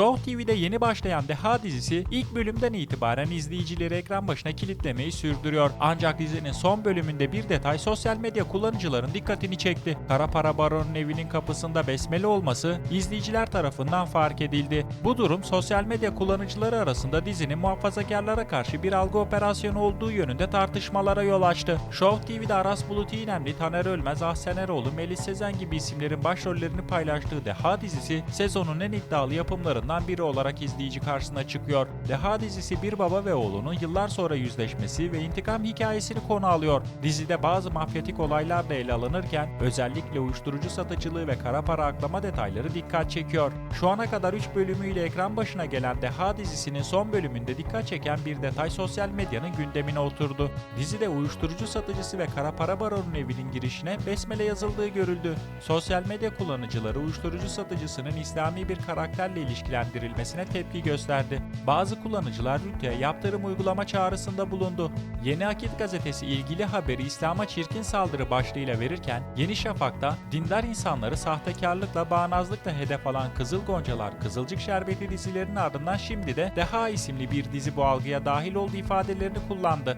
Show TV'de yeni başlayan Deha dizisi ilk bölümden itibaren izleyicileri ekran başına kilitlemeyi sürdürüyor. Ancak dizinin son bölümünde bir detay sosyal medya kullanıcıların dikkatini çekti. Kara para baronun evinin kapısında besmele olması izleyiciler tarafından fark edildi. Bu durum sosyal medya kullanıcıları arasında dizinin muhafazakarlara karşı bir algı operasyonu olduğu yönünde tartışmalara yol açtı. Show TV'de Aras Bulut İynemli, Taner Ölmez, Ahsen Eroğlu, Melis Sezen gibi isimlerin başrollerini paylaştığı Deha dizisi sezonun en iddialı yapımlarından biri olarak izleyici karşısına çıkıyor. Deha dizisi bir baba ve oğlunun yıllar sonra yüzleşmesi ve intikam hikayesini konu alıyor. Dizide bazı mafyatik olaylar da ele alınırken özellikle uyuşturucu satıcılığı ve kara para aklama detayları dikkat çekiyor. Şu ana kadar 3 bölümüyle ekran başına gelen Deha dizisinin son bölümünde dikkat çeken bir detay sosyal medyanın gündemine oturdu. Dizide uyuşturucu satıcısı ve kara para baronun evinin girişine besmele yazıldığı görüldü. Sosyal medya kullanıcıları uyuşturucu satıcısının İslami bir karakterle ilişkilendirilmesine tepki gösterdi. Bazı kullanıcılar Rütü'ye yaptırım uygulama çağrısında bulundu. Yeni Akit gazetesi ilgili haberi İslam'a çirkin saldırı başlığıyla verirken Yeni Şafak'ta dindar insanları sahtekarlıkla bağnazlıkla hedef alan Kızıl Goncalar, Kızılcık Şerbeti dizilerinin ardından şimdi de Deha isimli bir dizi bu algıya dahil olduğu ifadelerini kullandı.